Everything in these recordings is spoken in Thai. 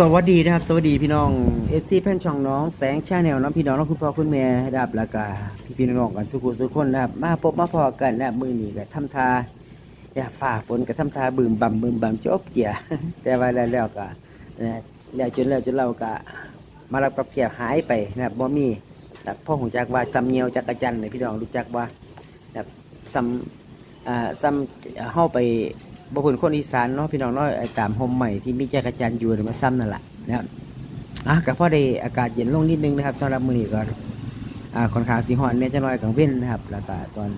สวัสดีนะครับ สวัสดีพี่น้อง FC แฟนช่องน้องแสงชาแนลน้องพี่น้องน้องคุณพ่อคุณแม่นะครับแล้วก็พี่พี่น้องกันสุขุสุขคนนะครับมาพบมาพอกันนะมือหนี้ก็ทำทาอย่าฝ่าฝนก็ทำทาบืมบ่ำบืมบ่ำจบเกียแต่ว่าแล้วแล้วก็นะแล้วจนแล้วจนเราก็มารับกับเกียหายไปนะครับบ่มีนะครับพ่อหูจักว่าจำเงียวจักรจันเนี่ยพี่น้องรู้จักว่านะครับซ้ำอ่าซ้ำเข้าไป บางคนคนอีสานเนาะพี่น้องเนาะไอ้ตามโฮมใหม่ที่มีจักรจันอยู่เนี่ยมาซ้ำนั่นแหละนะครับอะก็พอได้อากาศเย็นลงนิดนึงนะครับสำหรับมื้อนี้ก็อ่าค่อนข้างสีฮ้อนเนี่ยจะน้อยกลางเว้นนะครับ แล้วก็ตอน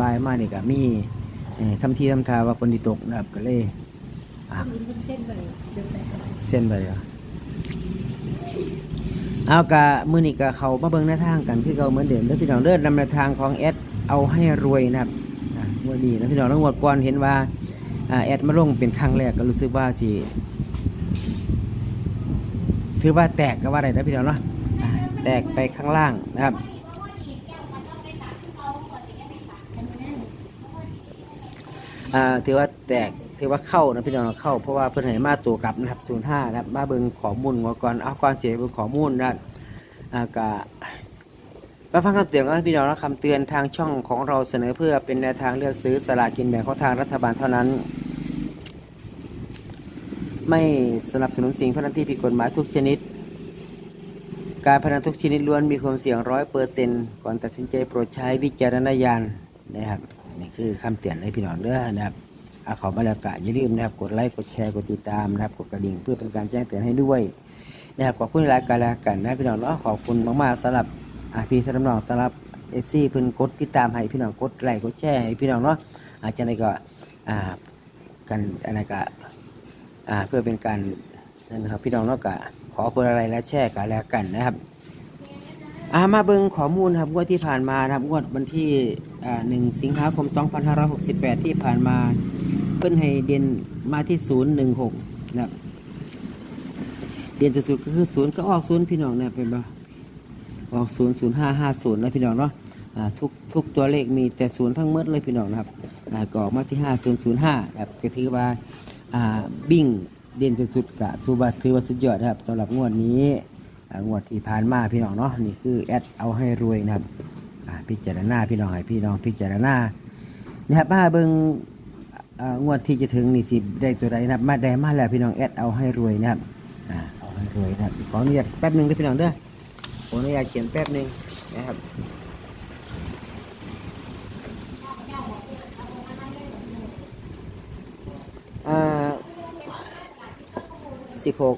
บ่ายๆมานี่ก็มีเอ่อทำทีทำทาว่าฝนสิตกนะครับก็เลยอะเส้นไปเส้นไปเอะเอากะมือนี้ก็เขามาเบิ่งแนวทางกันคือเก่าเหมือนเดิมเด้อพี่น้องเด้อนำแนวทางของแอดเอาให้รวยนะครับอะงวดนี้นะพี่น้องทั้งหมดก่อนเห็นว่า แอดมาลงเป็นครั้งแรกก็รู้สึกว่าสิถือว่าแตกก็ว่าอะได้นะพี่น้องเนาะแตกไปข้างล่างนะครับถือว่าแตกถือว่าเข้านะพี่น้องเข้าเพราะว่าเพื่อนให้มาตัวกลับนะครับศูนย์ห้านะครับมาเบิ่งข้อมูลหัวก่อนเอาก่อนเสียเบิ่งข้อมูลนะอ่ากะ มาฟังคำเตือนกันพี่น้องนะคำเตือนทางช่องของเราเสนอเพื่อเป็นแนวทางเลือกซื้อสลากกินแบ่งของทางรัฐบาลเท่านั้น ไม่สนับสนุนสิ่งพนันที่ผิดกฎหมายทุกชนิด การพนันทุกชนิดล้วนมีความเสี่ยงร้อยเปอร์เซ็นต์ก่อนตัดสินใจโปรดใช้วิจารณญาณนะครับนี่คือคำเตือนให้พี่น้องเด้อนะครับอาขอมาแล้วกะอย่าลืมนะครับกดไลค์กดแชร์กดติดตามนะครับกดกระดิ่งเพื่อเป็นการแจ้งเตือนให้ด้วยนะครับขอบคุณหลายการแล้วกันนะพี่น้องเนาะขอบคุณมากๆสำหรับ อาพี่สำหรับน้องสำหรับเอฟซีเพิ่นกดติดตามให้พี่น้องกดไลค์กดแชร์ให้พี่น้องเนาะอาจจะในก็อ่ากันอะไรก็อ่าเพื่อเป็นการนั่นนะครับพี่น้องเนาะกะขอเพื่ออะไรและแช่กันแล้วกันนะครับอามาเบิ่งข้อมูลครับงวดที่ผ่านมานะครับงวดวันที่หนึ่งสิงหาคม 2568 ที่ผ่านมาเพิ่นให้เด่นมาที่ 016 นะครับ เด่นสุดๆก็คือ 0 ก็ออก 0 พี่น้องเนี่ยเป็นบ่ ออก0 0 5 5 0นะพี่น้องเนาะอ่าทุกทุกตัวเลขมีแต่ศูนย์ทั้งหมดเลยพี่น้องนะครับอ่าก็ออกมาที่5005นะครับก็ถือว่าอ่าบิ่งเด่นสุดๆกะทูบัถือว่าสุดยอดนะครับสำหรับงวดนี้งวดที่ผ่านมาพี่น้องเนาะนี่คือแอดเอาให้รวยนะครับอ่าพิจารณาพี่น้องให้พี่น้องพิจารณานะครับมาเบิ่งงวดที่จะถึงนี่สิได้ตัวใดนะครับ มาได้มาแล้วพี่น้องแอดเอาให้รวยนะครับอ่าเอาให้รวยนะครับขออนุญาตแป๊บหนึงด้วยพี่น้องเด้อ ขออนุญาตเขียนแป๊บหนึงนะครับอ่าสิบหก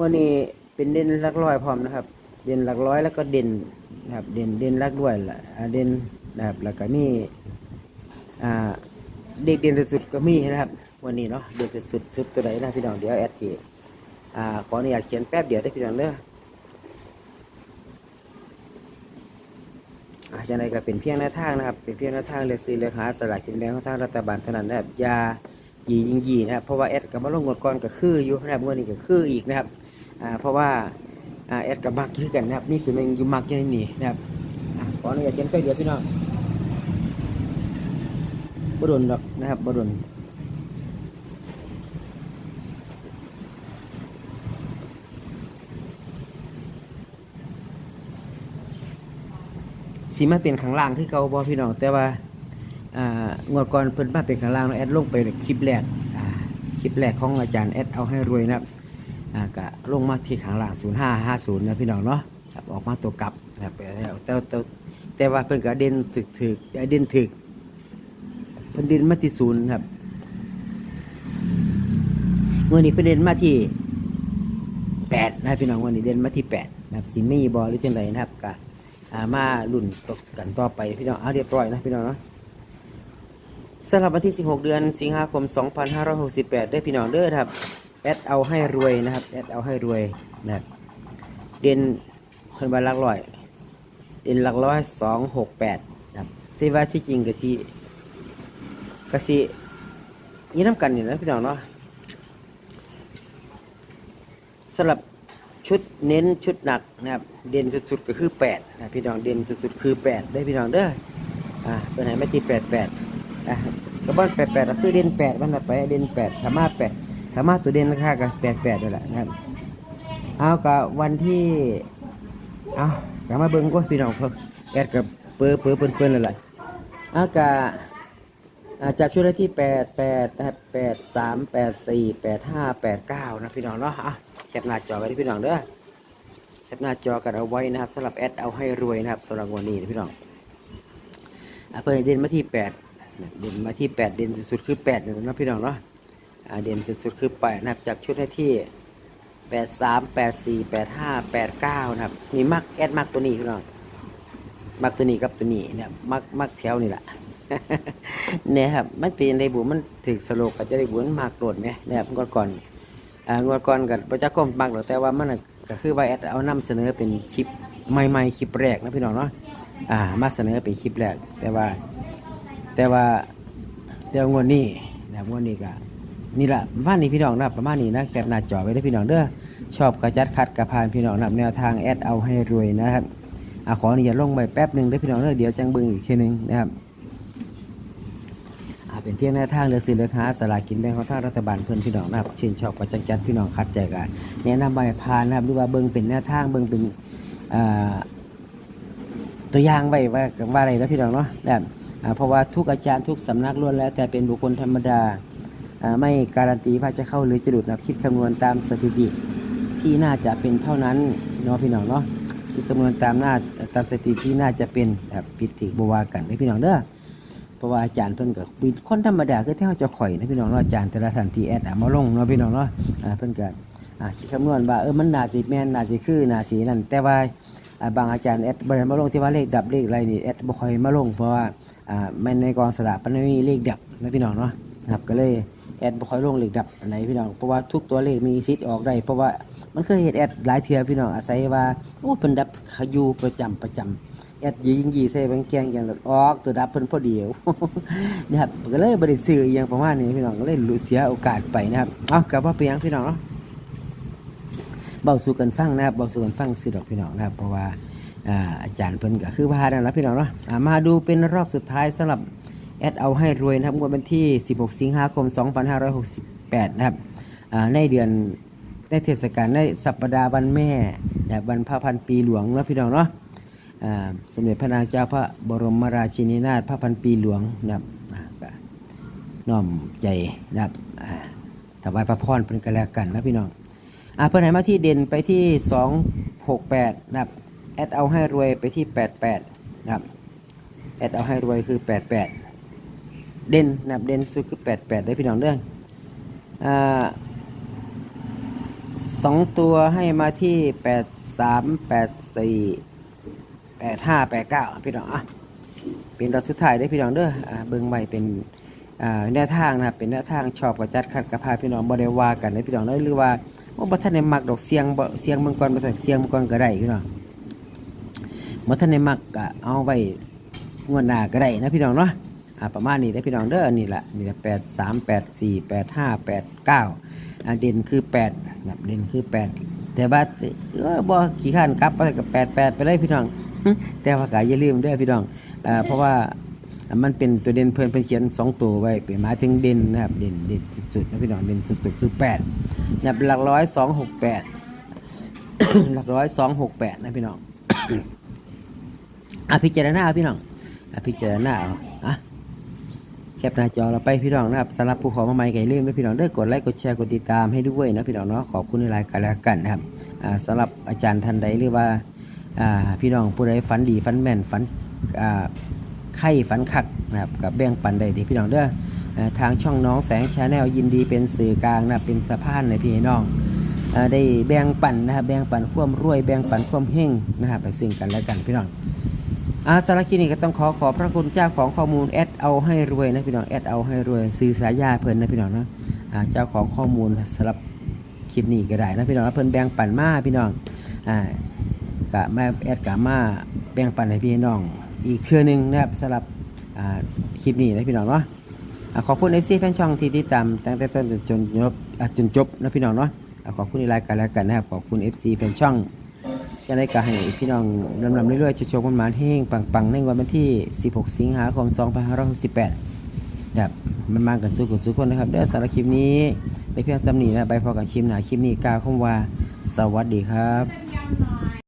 วันนี้เป็นเด่นลักร้อยพร้อมนะครับ เด่นหลักร้อยแล้วก็เด่นนะครับ เด่นเด่นลักด้วยละอ่าเด่นนะครับแล้วก็มีอ่า เด็กเด่นสุดๆก็มีนะครับ วันนี้เนาะเด่นสุดๆสุดตัวไหนนะพี่น้องเดี๋ยวแอดจีอ่าขออนุญาตเขียนแป๊บเดียวได้พี่น้องเด้ออาจารย์ก็เป็นเพียงแนวทางนะครับ เป็นเพียงแนวทางเลือกซื้อเลือกหาสลากกินแบ่งของทางรัฐบาลเท่านั้นนะครับยายียิงยีนะครับเพราะว่าแอดกับมาลงงวดก่อนก็คืออยู่นะครับงวดนี้ก็คืออีกนะครับอ่าเพราะว่าอ่าแอดกับมักคือกันนะครับนี่คือมันอยู่มักยู่ในนี่นะครับขออนุญาตเขียนไปเดียวพี่น้อง บดนดอกนะครับบดนสีมาเป็นข้างล่างคือเก่าบ่พี่น้อง แต่ว่าอ่างวดก่อนเพิ่นมาเป็นข้างล่างแล้วแอดลงไปคลิปแรกอ่าคลิปแรกของอาจารย์แอดเอาให้รวยนะครับอ่ากะลงมาที่ข้างล่าง 0550 นะพี่น้องเนาะครับออกมาตัวกลับนะครับแต่แต่แต่ว่าเพิ่นก็เด่นถึกถึกเด่นถึก พิ่นเด่นมาที่ศูนย์ครับเมื่อนี้เพิ่นเด่นมาที่แปดนะพี่น้องวันนี้เด่นมาที่แปดนะครับสิมีบอหรือจังไรนะครับกะอ่ามาลุ่นตกกันต่อไปพี่น้องเอาเรียบร้อยนะพี่น้องเนาะสำหรับวันที่ 16 เดือน สิงหาคม 2568 ได้พี่น้องเด้อครับ แอดเอาให้รวยนะครับ แอดเอาให้รวยนะครับ เด่นเพิ่นว่าลักร้อย เด่นหลักร้อยสองหกแปดนะครับที่ว่าที่จริงกะสิ กะสิยี่น้ำกันนี่นะพี่น้องเนาะสำหรับชุดเน้นชุดหนักนะครับ เด่นสุดๆก็คือแปดนะพี่น้องเด่นสุดๆคือแปดได้พี่น้องเด้ออ่าเป็นไหนไม่ตีแปดแปดอะก็บ้านแปดแปดก็คือเด่นแปดบ้านต่อไปเด่นแปดธรรมะแปดธรรมะตัวเด่นราคากับแปดแปดนี่แหละนะครับเอากับวันที่เอากลับมาเบิ่งก็พี่น้องเพิ่นแอดกับเปื้อเปื้อเปิ้นเปิ้นเลยล่ะอากา อ่าจับชุดได้ที่แปดแปดแปดสามแปดสี่แปดห้าแปดเก้านะพี่น้องเนาะอะแคปหน้าจอไว้ที่พี่น้องเด้อแคปหน้าจอกันเอาไว้นะครับสำหรับแอดเอาให้รวยนะครับสำหรับวันนี้นะพี่น้องอเพิ่นเด่นมาที่แปดเด่นมาที่แปดเด่นสุดๆคือแปดนะพี่น้องเนาะเด่นสุดๆคือแปดนะครับจับชุดได้ที่แปดสามแปดสี่แปดห้าแปดเก้านะครับนี่มักแอดมักตัวนี้พี่น้องมักตัวนี้กับตัวนี้เนี่ยมักมักแถวนี่แหละ เนี่ยครับมันเป็นในบุมันถึกสโลกก็จะได้บุมันมากโดดไหมเนี่ยครับงวดก่อนอ่างวดก่อนกับประจักษ์คมมากหรอแต่ว่ามันก็คือว่าแอดเอานำเสนอเป็นคลิปใหม่ๆคลิปแรกนะพี่น้องเนาะอ่ามาเสนอเป็นคลิปแรก แต่ว่า แต่ว่าแต่ว่างวดนี้นะครับงวดนี้ก็นี่แหละประมาณนี้พี่น้องนะครับประมาณนี้นะแคปหน้าจอไว้ได้พี่น้องเด้อชอบกระจัดคัดกระพานพี่น้องนะแนวทางแอดเอาให้รวยนะครับอขออนุญาตลงไปแป๊บหนึ่งได้พี่น้องเด้อเดี๋ยวจังเบึงอีกทีหนึงนะครับ เป็นเพียงแนวทางเลือกซื้อเลือกหาสลากินแบ่งของทางรัฐบาลเพื่อนพี่น้องนะครับชื่นชอบกระจัดจัดพี่น้องคัดใจกันแนะนำใบพานนะครับหรือว่าเบิ่งเป็นแนวทางเบิ่งเป็นตัวอย่างไว้ว่าว่าอะไรนะพี่น้องเนาะนะครับอ่าเพราะว่าทุกอาจารย์ทุกสำนักล้วนแล้ว แต่เป็นบุคคลธรรมดาไม่การันตีว่าจะเข้าหรือจะหลุดนะคิดคำนวณตามสถิติที่น่าจะเป็นเท่านั้นเนาะพี่น้องเนาะคิดคำนวณตามหน้าตามสถิติที่น่าจะเป็นแบบปิดถิบวากันนะพี่น้องเด้อ เพราะว่าอาจารย์เพิ่นก็เป็นคนธรรมดาคือที่เขาจะข่อยนะพี่น้องเนาะอาจารย์แต่ละสันติแอดอะมาลงเนาะพี่น้องเนาะอ่าเพิ่นก็อ่าคิดคำนวณว่าเออมันน่าสิแม่นน่าสิคือน่าสินั่นแต่ว่าอ่าบางอาจารย์แอดบ่ได้มาลงที่ว่าเลขดับเลขอะไรนี่แอดบ่ค่อยมาลงเพราะว่าอ่ามันในกองสลากมันไม่มีเลขดับนะพี่น้องเนาะครับก็เลยแอดบ่ค่อยลงเลขดับอันไหนพี่น้องเพราะว่าทุกตัวเลขมีสิทธิ์ออกได้เพราะว่ามันเคยเห็นแอดหลายเทื่อพี่น้องอาศัยว่าโอ้เพิ่นดับขยูประจำประจำ แอดยิงยีใส่แบงแกงอย่างนั้นออกตัวดับเพิ่นพอดีนะครับก็เลยบ่ได้ซื้ออหยังประมาณนี้พี่น้องก็เลยหลุดเสียโอกาสไปนะครับเอากลับว่าไปยังพี่น้องเนาะเบาสู่กันฟังนะครับเบาสู่กันฟังซื้อดอกพี่น้องนะครับ เพราะว่าอาจารย์เพิ่นก็คือว่านั่นล่ะพี่น้องเนาะมาดูเป็นรอบสุดท้ายสำหรับแอดเอาให้รวยนะครับงวดวันที่ 16 สิงหาคม 2568 นะครับในเดือนในเทศกาลในสัปดาห์วันแม่นะครับวันพระพันปีหลวงนะพี่น้องเนาะ สมเด็จพระนางเจ้าพระบรมราชินีนาถพระพันปีหลวงนะครับน้อมใจนะครับถวายพระพรเป็นกันแล้วกันนะพี่น้องอ่าเพื่อนไหนมาที่เด่นไปที่ 268นะครับแอดเอาให้รวยไปที่ 88นะครับแอดเอาให้รวยคือ 88 เด่นนะครับเด่นสุดคือแปดแปดได้พี่น้องเด้ออ่าสองตัวให้มาที่แปดสาม แปดห้าแปดเก้าพี่น้องอะเป็นดอกสุดท้ายได้พี่น้องเด้ออ่าเบิ้งไว้เป็นอ่าแนวทางนะครับเป็นแนวทางชอบกระจัดขัดกระพาพี่น้องบ่ได้ว่ากันได้พี่น้องเด้อหรือว่าว่าบ่ทันได้มักดอกเสียงบ่เสียงเมืองก่อนบ่ใส่เสียงเมืองก่อนก็ได้พี่น้องบ่ทันได้มักก็เอาไว้งวดหน้าก็ได้นะพี่น้องเนาะอ่าประมาณนี้ได้พี่น้องเด้อนี่แหละนี่แหละแปดสามแปดสี่แปดห้าแปดเก้าอ่าเด่นคือแปดแบบเด่นคือแปดแต่ว่าเออบ่ขี้ข้านกลับไปกับแปดแปดไปเลยพี่น้อง แต่ว่าก็อย่าลืมเด้อพี่น้องอ่าเพราะว่ามันเป็นตัวเด่นเพิ่นเพิ่นเขียนสองตัวไว้เป็นหมายถึงเด่นนะครับ เด่นเด่นสุดๆนะพี่น้องเด่นสุดๆคือแปดนะครับหลักร้อยสองหกแปดหลักร้อยสองหกแปดนะพี่น้องอะพิจารณาพี่น้องอะพิจารณาเอาอะแคปหน้าจอเราไปพี่น้องนะครับสำหรับผู้ขอมาใหม่ไก่เรื่องนะพี่น้องเด้อกดไลค์กดแชร์กดติดตามให้ด้วยนะพี่น้องเนาะขอบคุณในรายการแล้วกันนะครับอ่าสำหรับอาจารย์ท่านใดหรือว่า พี่น้องผู้ใดฝันดีฝันแม่นฝันไข่ฝันคักนะครับกับแบ่งปันได้ดีพี่น้องเด้ออทางช่องน้องแสงชาแนลยินดีเป็นสื่อกลางนะเป็นสะพานในพี่น้องอได้แบ่งปันนะครับแบ่งปันความรวยแบ่งปันความเฮงนะครับไปซึ่งกันและกันพี่น้องอาสารคลินี้ก็ต้องขอขอบพระคุณเจ้าของข้อมูลแอดเอาให้รวยนะพี่น้องแอดเอาให้รวยซื้อสายยาเพิ่นนะพี่น้องนะเจ้าของข้อมูลสำหรับคลิปนี้ก็ได้นะพี่น้องเพิ่นแบ่งปันมาพี่น้องอ่า กะมาแอดกะมาแบ่งปันให้พี่น้อง อีกเครือหนึงนะครับสำหรับคลิปนี้นะพี่น้องเนาะขอบคุณ FC แฟนช่องที่ติดตามตั้งแต่ต้นจนจนจบจนจบนะพี่น้องเนาะอ่าขอบคุณในรายการแล้วกันนะครับขอบคุณ FC แฟนช่องจะได้ก็ให้พี่น้องลำลำเรื่อยๆโชว์ๆมันมาเฮงปังๆในวันที่ 16 สิงหาคม 2568แบบมันมากันสู้กันสู้คนนะครับเด้อสารบคลิปนี้ในเพียงสำนีนะใบพอกับชิมหนาคลิปนี้กลาคำว่า สวัสดีครับ